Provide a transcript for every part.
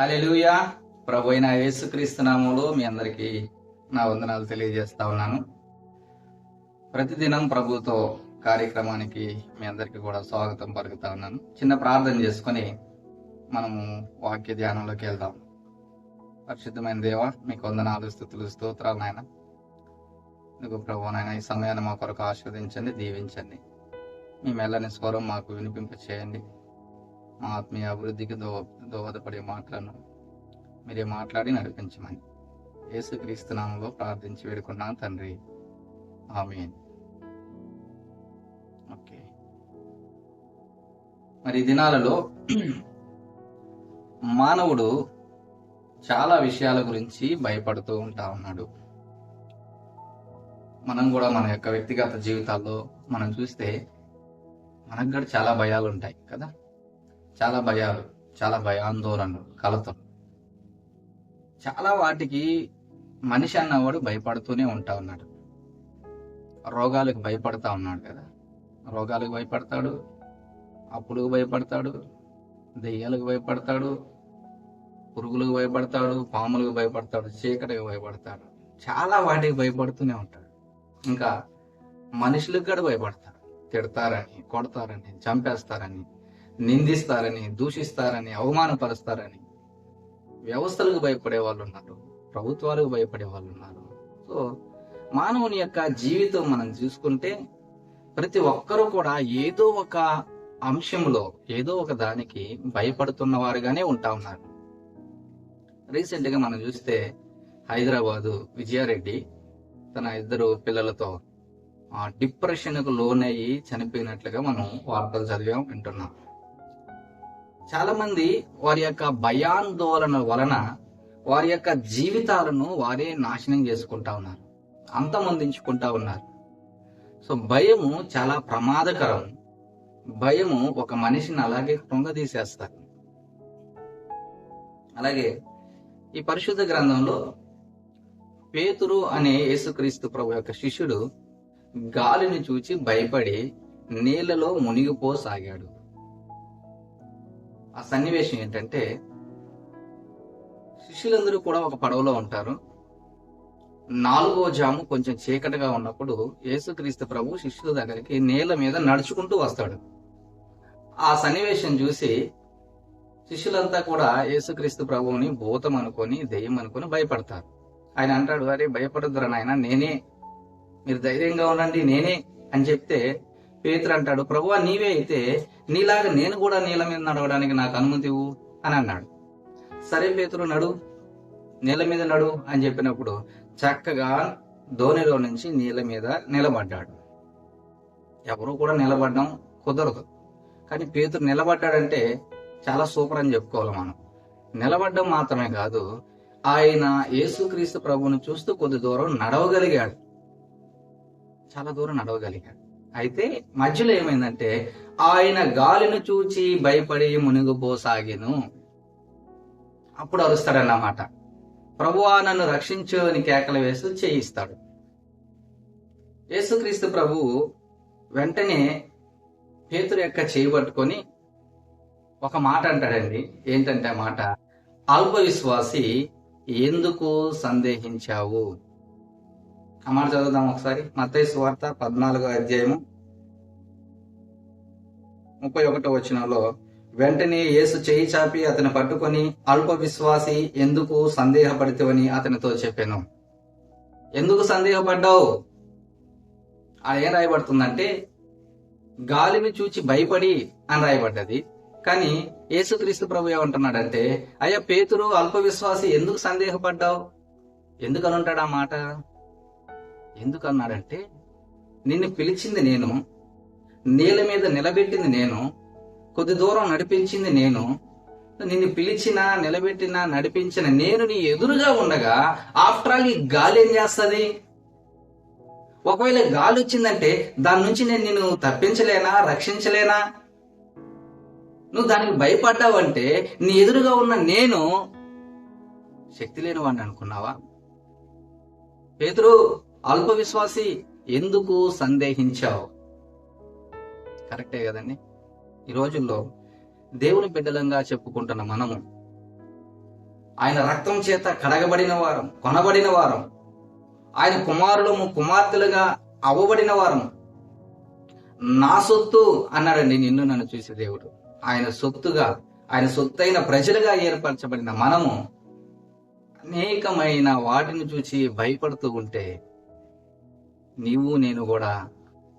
Hallelujah ప్రభు అయిన యేసుక్రీస్తునామంలో మీ అందరికీ నా వందనాలు తెలియజేస్తా ఉన్నాను. ప్రతిదినం ప్రభుతో కార్యక్రమానికి మీ అందరికీ కూడా స్వాగతం పలుకుతా ఉన్నాను. చిన్న ప్రార్థన చేసుకొని మనము వాక్య ధ్యానంలోకి వెళ్దాం. పరిశుద్ధమైన దేవ మీకు వందనాలు స్థుతులు స్తోత్రాలు నాయన. నీకు ప్రభు నాయన ఈ సమయాన్ని మా కొరకు ఆస్వాదించండి దీవించండి. మీ మెల్లని స్వరం మాకు వినిపింప చేయండి మా ఆత్మీయ అభివృద్ధికి దోహ దోహదపడే మాటలను మీరే మాట్లాడి నడిపించమని యేసుక్రీస్తు నామంలో ప్రార్థించి వేడుకున్నాను తండ్రి. ఆమె ఓకే. మరి దినాలలో మానవుడు చాలా విషయాల గురించి భయపడుతూ ఉంటా ఉన్నాడు. మనం కూడా మన యొక్క వ్యక్తిగత జీవితాల్లో మనం చూస్తే మనకు కూడా చాలా భయాలు ఉంటాయి కదా? చాలా భయాలు చాలా భయాందోళనలు కలతలు. చాలా వాటికి మనిషి అన్నవాడు భయపడుతూనే ఉంటా ఉన్నాడు. రోగాలకు భయపడతా ఉన్నాడు కదా. రోగాలకు భయపడతాడు అప్పులకు భయపడతాడు దెయ్యాలకు భయపడతాడు పురుగులకు భయపడతాడు పాములకు భయపడతాడు చీకటికి భయపడతాడు. చాలా వాటికి భయపడుతూనే ఉంటాడు. ఇంకా మనుషులకు కూడా భయపడతాడు. తిడతారని కొడతారని చంపేస్తారని. నిందిస్తారని దూషిస్తారని అవమానపరుస్తారని వ్యవస్థలకు భయపడే వాళ్ళు ఉన్నారు ప్రభుత్వాలకు భయపడే వాళ్ళు ఉన్నారు సో మానవుని యొక్క జీవితం మనం చూసుకుంటే ప్రతి ఒక్కరూ కూడా ఏదో ఒక అంశంలో ఏదో ఒక దానికి భయపడుతున్న వారుగానే ఉంటా ఉన్నారు. రీసెంట్గా మనం చూస్తే హైదరాబాదు విజయారెడ్డి తన ఇద్దరు పిల్లలతో డిప్రెషన్కు లోనయ్యి చనిపోయినట్లుగా మనం వార్తలు చదివాం వింటున్నాం. చాలా మంది వారి యొక్క భయాందోళన వలన వారి యొక్క జీవితాలను వారే నాశనం చేసుకుంటా ఉన్నారు అంతమొందించుకుంటా ఉన్నారు. సో భయము చాలా ప్రమాదకరం. భయము ఒక మనిషిని అలాగే కృంగదీసేస్తారు. అలాగే ఈ పరిశుద్ధ గ్రంథంలో పేతురు అనే యేసుక్రీస్తు ప్రభు యొక్క శిష్యుడు గాలిని చూచి భయపడి నీళ్ళలో మునిగిపోసాగాడు. ఆ సన్నివేశం ఏంటంటే శిష్యులందరూ కూడా ఒక పడవలో ఉంటారు. నాలుగో జాము కొంచెం చీకటిగా ఉన్నప్పుడు యేసుక్రీస్తు ప్రభు శిష్యుల దగ్గరికి నేల మీద నడుచుకుంటూ వస్తాడు. ఆ సన్నివేశం చూసి శిష్యులంతా కూడా యేసుక్రీస్తు ప్రభువుని భూతం అనుకొని దెయ్యం అనుకొని భయపడతారు. ఆయన అంటాడు అరే భయపడద్దురా నాయన నేనే మీరు ధైర్యంగా ఉండండి నేనే అని చెప్తే పేతురు అంటాడు ప్రభువా నీవే అయితే నీలాగా నేను కూడా నీళ్ళ మీద నడవడానికి నాకు అనుమతి ఇవ్వు అని అన్నాడు. సరే పేతురు నడు నీళ్ళ మీద నడు అని చెప్పినప్పుడు చక్కగా ధోనిలో నుంచి నీళ్ళ మీద నిలబడ్డాడు. ఎవరు కూడా నిలబడడం కుదరదు. కానీ పేతురు నిలబడ్డాడంటే చాలా సూపర్ అని చెప్పుకోవాలి మనం. నిలబడడం మాత్రమే కాదు ఆయన యేసుక్రీస్తు ప్రభువును చూస్తూ కొద్ది దూరం నడవగలిగాడు. చాలా దూరం నడవగలిగాడు. అయితే మధ్యలో ఏమైందంటే ఆయన గాలిని చూచి భయపడి మునిగిపోసాగాను. అప్పుడు అరుస్తాడన్నమాట. ప్రభువా నన్ను రక్షించు అని కేకలు వేస్తూ చేయిస్తాడు. యేసుక్రీస్తు ప్రభు వెంటనే పేతురు యొక్క చేయి పట్టుకొని ఒక మాట అంటాడండి. ఏంటంటే మాట? అల్ప విశ్వాసి ఎందుకు సందేహించావు? ఆ చదువుదాం ఒకసారి. మతయ్య సువార్త పద్నాలుగో అధ్యాయము ముప్పై ఒకటో వచనంలో వెంటనే యేసు చేయి చాపి అతను పట్టుకొని అల్ప విశ్వాసి ఎందుకు సందేహపడితేవని అతనితో చెప్పాను. ఎందుకు సందేహపడ్డావు? అది ఏం రాయబడుతుందంటే గాలిని చూచి భయపడి అని రాయబడ్డది. కానీ యేసుక్రీస్తు ప్రభు ఏమంటున్నాడంటే అయ్యా పేతురు అల్ప విశ్వాసి ఎందుకు సందేహపడ్డావు? ఎందుకు ఉంటాడు ఆ మాట? ఎందుకు అన్నాడంటే నిన్ను పిలిచింది నేను నీళ్ళ మీద నిలబెట్టింది నేను కొద్ది దూరం నడిపించింది నేను నిన్ను పిలిచినా నిలబెట్టిన నడిపించిన నేను నీ ఎదురుగా ఉండగా ఆఫ్టర్ ఆల్ ఈ గాలి ఏం చేస్తుంది? ఒకవేళ గాలి వచ్చిందంటే దాని నుంచి నేను నిన్ను తప్పించలేనా రక్షించలేనా? నువ్వు దానికి భయపడ్డావంటే నీ ఎదురుగా ఉన్న నేను శక్తి లేని వాడిని అనుకున్నావా? పేతురు అల్ప విశ్వాసి ఎందుకు సందేహించావు? కరెక్టే కదండి. ఈ రోజుల్లో దేవుని బిడ్డలంగా చెప్పుకుంటున్న మనము ఆయన రక్తం చేత కడగబడిన వారం కొనబడిన వారం ఆయన కుమారులము కుమార్తెలుగా అవ్వబడిన వారం నా సొత్తు అన్నాడండి నిన్ను నన్ను చూసే దేవుడు. ఆయన సొత్తుగా ఆయన సొత్తైన ప్రజలుగా ఏర్పరచబడిన మనము అనేకమైన వాటిని చూసి భయపడుతూ ఉంటే నీవు నేను కూడా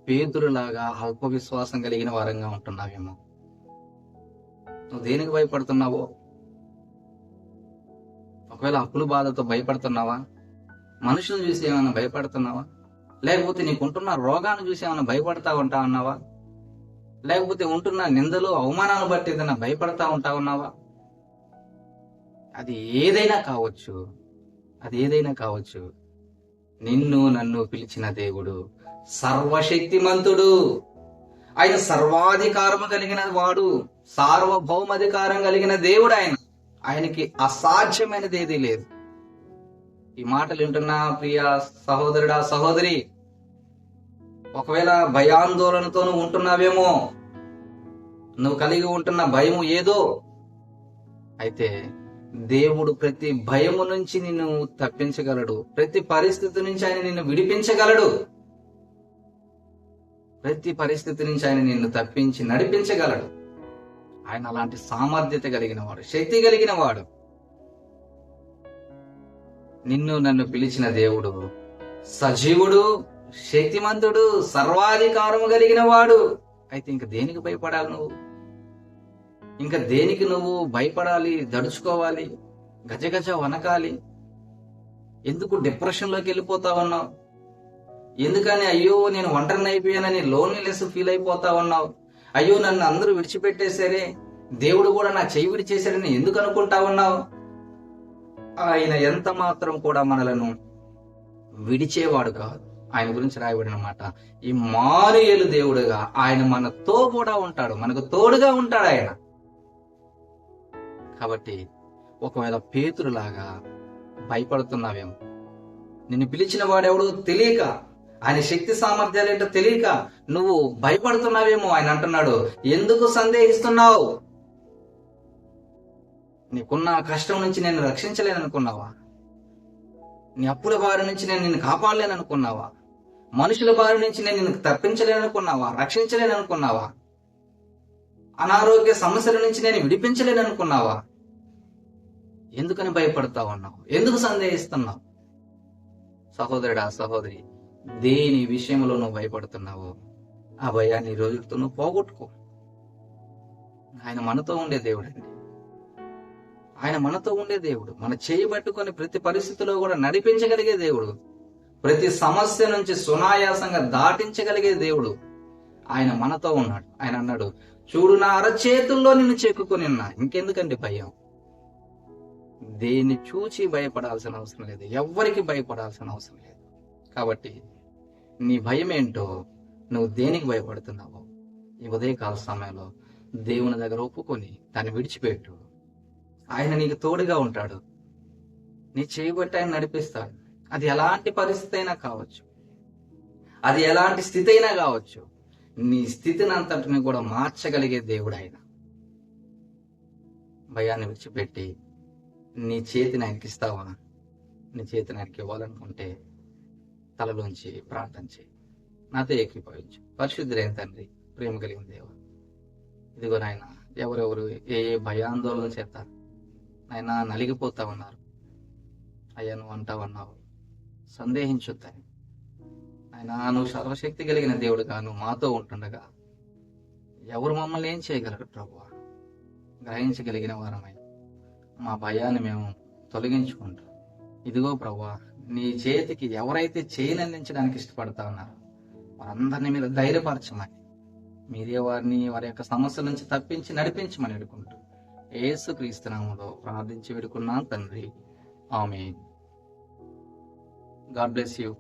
పేదరులాగా అల్ప విశ్వాసం కలిగిన వారంగా ఉంటున్నావేమో. నువ్వు దేనికి భయపడుతున్నావో? ఒకవేళ అప్పుల బాధతో భయపడుతున్నావా? మనుషులను చూసి ఏమైనా భయపడుతున్నావా? లేకపోతే నీకుంటున్న రోగాన్ని చూసి ఏమైనా భయపడతా ఉంటా ఉన్నావా? లేకపోతే ఉంటున్న నిందలు అవమానాలు బట్టి ఏదైనా భయపడతా ఉంటా ఉన్నావా? అది ఏదైనా కావచ్చు. అది ఏదైనా కావచ్చు. నిన్ను నన్ను పిలిచిన దేవుడు సర్వశక్తిమంతుడు. ఆయన సర్వాధికారము కలిగిన వాడు సార్వభౌమాధికారం కలిగిన దేవుడు ఆయన. ఆయనకి అసాధ్యమైనది ఏదీ లేదు. ఈ మాటలు వింటున్నా ప్రియ సహోదరుడా సహోదరి ఒకవేళ భయాందోళనతో నువ్వు ఉంటున్నావేమో నువ్వు కలిగి ఉంటున్న భయం ఏదో అయితే దేవుడు ప్రతి భయము నుంచి నిన్ను తప్పించగలడు. ప్రతి పరిస్థితి నుంచి ఆయన నిన్ను విడిపించగలడు. ప్రతి పరిస్థితి నుంచి ఆయన నిన్ను తప్పించి నడిపించగలడు. ఆయన అలాంటి సామర్థ్యత కలిగిన వాడు శక్తి కలిగిన వాడు నిన్ను నన్ను పిలిచిన దేవుడు సజీవుడు శక్తిమంతుడు సర్వాధికారము కలిగిన వాడు అయితే ఇంక దేనికి భయపడాలి నువ్వు? ఇంకా దేనికి నువ్వు భయపడాలి దడుచుకోవాలి గజగజ వనకాలి? ఎందుకు డిప్రెషన్లోకి వెళ్ళిపోతా ఉన్నావు ఎందుకని అయ్యో నేను ఒంటరిని అయిపోయానని లోన్లీనెస్ ఫీల్ అయిపోతా ఉన్నావు అయ్యో నన్ను అందరూ విడిచిపెట్టేశారే దేవుడు కూడా నా చెయ్యి విడిచేశాడని ఎందుకు అనుకుంటా ఉన్నావు ఆయన ఎంత మాత్రం కూడా మనలను విడిచేవాడు కాదు. ఆయన గురించి రాయబడిన మాట ఈ మారుయేలు దేవుడుగా ఆయన మనతో కూడా ఉంటాడు మనకు తోడుగా ఉంటాడు ఆయన. కాబట్టి ఒకవేళ పేతురులాగా భయపడుతున్నావేమో. నిన్ను పిలిచిన వాడెవడో తెలియక ఆయన శక్తి సామర్థ్యాలు ఏంటో తెలియక నువ్వు భయపడుతున్నావేమో ఆయన అంటున్నాడు. ఎందుకు సందేహిస్తున్నావు? నీకున్న కష్టం నుంచి నేను రక్షించలేను అనుకున్నావా నీ అప్పుల బారి నుంచి నేను నిన్ను కాపాడలేను అనుకున్నావా మనుషుల బారి నుంచి నేను నిన్ను తప్పించలేను అనుకున్నావా రక్షించలేను అనుకున్నావా అనారోగ్య సమస్యల నుంచి నేను విడిపించలేను అనుకున్నావా ఎందుకని భయపడతా ఉన్నావు ఎందుకు సందేహిస్తున్నావు? సహోదరుడా సహోదరి దేని విషయంలో నువ్వు భయపడుతున్నావు ఆ భయాన్ని ఈ రోజులతో నువ్వు పోగొట్టుకో. ఆయన మనతో ఉండే దేవుడండి. ఆయన మనతో ఉండే దేవుడు. మన చేయి పట్టుకొని ప్రతి పరిస్థితిలో కూడా నడిపించగలిగే దేవుడు. ప్రతి సమస్య నుంచి సునాయాసంగా దాటించగలిగే దేవుడు ఆయన మనతో ఉన్నాడు. ఆయన అన్నాడు చూడు నా అరచేతుల్లో నిన్ను చెక్కుకొని ఉన్నా. ఇంకెందుకండి భయం? దేన్ని చూచి భయపడాల్సిన అవసరం లేదు. ఎవ్వరికి భయపడాల్సిన అవసరం లేదు. కాబట్టి నీ భయం ఏంటో నువ్వు దేనికి భయపడుతున్నావో ఈ ఉదయకాల సమయంలో దేవుని దగ్గర ఒప్పుకొని దాన్ని విడిచిపెట్టు. ఆయన నీకు తోడుగా ఉంటాడు. నీ చేయబట్టి ఆయన నడిపిస్తాడు. అది ఎలాంటి పరిస్థితి అయినా కావచ్చు. అది ఎలాంటి స్థితి అయినా కావచ్చు. నీ స్థితిని అంతటిని కూడా మార్చగలిగే దేవుడు ఆయన. భయాన్ని విడిచిపెట్టి నీ చేతిని ఆయనకి ఇస్తావా? నీ చేతిని ఆయనకి ఇవ్వాలనుకుంటే తలలోంచి ప్రార్థన చేయి. నాతో ఏకీభవించు. పరిశుద్ధులైన తండ్రి ప్రేమ కలిగిన దేవ ఇదిగో నాయన ఎవరెవరు ఏ ఏ భయాందోళన చేత నాయన నలిగిపోతా ఉన్నారు. అయ్యా నువ్వు అంటావన్నావు సందేహించొద్దని ఆయన నువ్వు సర్వశక్తి కలిగిన దేవుడుగా నువ్వు మాతో ఉంటుండగా ఎవరు మమ్మల్ని ఏం చేయగలరు ప్రభు గ్రహించగలిగిన వారమై మా భయాన్ని మేము తొలగించుకుంటాం. ఇదిగో ప్రభా నీ చేతికి ఎవరైతే చేయనందించడానికి ఇష్టపడతా ఉన్నారో వారందరినీ మీరు ధైర్యపరచమని మీరే వారిని వారి యొక్క సమస్యల నుంచి తప్పించి నడిపించమని వేడుకుంటూ ఏసు క్రీస్తునామంలో ప్రార్థించి వేడుకున్నాను తండ్రి. ఆమె గాడ్ బ్లెస్ యూ.